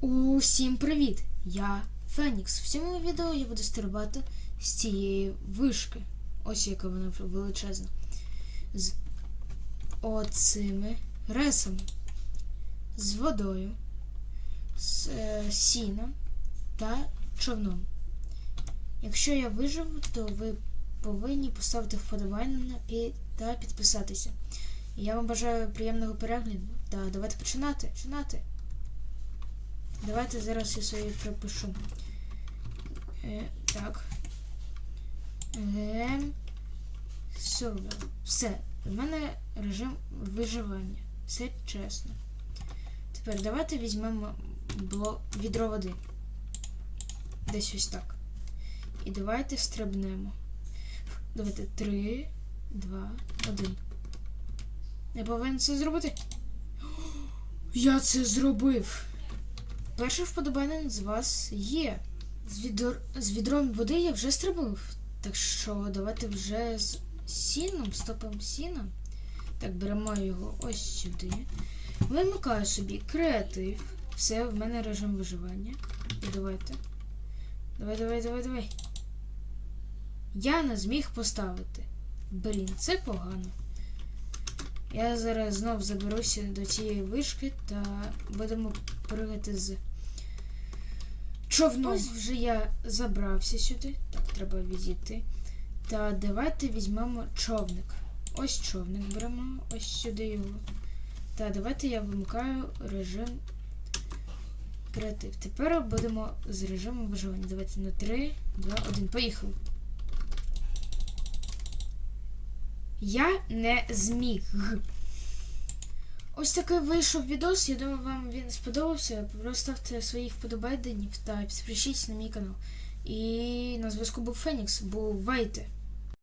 Усім привіт! Я Фенікс. В цьому відео я буду стрибати з цієї вишки. Ось яка вона величезна. З оцими ресами. З водою, з е, сіном та човном. Якщо я виживу, то ви повинні поставити вподобайну пі- та підписатися. Я вам бажаю приємного перегляду. Та давайте починати. Починати. Давайте зараз я собі пропишу. Е, так. Гем. Сервер. Все. У мене режим виживання. Все чесно. Тепер давайте візьмемо блок відро води. Десь ось так. І давайте стрибнемо. Давайте 3, 2, 1. Я повинен це зробити. Я це зробив. Перше вподобання з вас є. З, відор... з відром води я вже стрибнув. Так що давайте вже з сіном, стопом сіна. Так, беремо його ось сюди. Вимикаю собі креатив. Все, в мене режим виживання. І давайте. Давай, давай, давай, давай. Я не зміг поставити. Блін, це погано. Я зараз знов заберуся до цієї вишки та будемо пригати з човном. Ось вже я забрався сюди. Так, треба відійти. Та давайте візьмемо човник. Ось човник беремо, ось сюди його. Та давайте я вимикаю режим креатив. Тепер будемо з режимом виживання. Давайте на 3, 2, 1. Поїхали. Я не зміг. Ось такий вийшов відос. Я думаю, вам він сподобався. Проставте своїх вподобайденів та підпишіться на мій канал. І на зв'язку був Фенікс. Бувайте!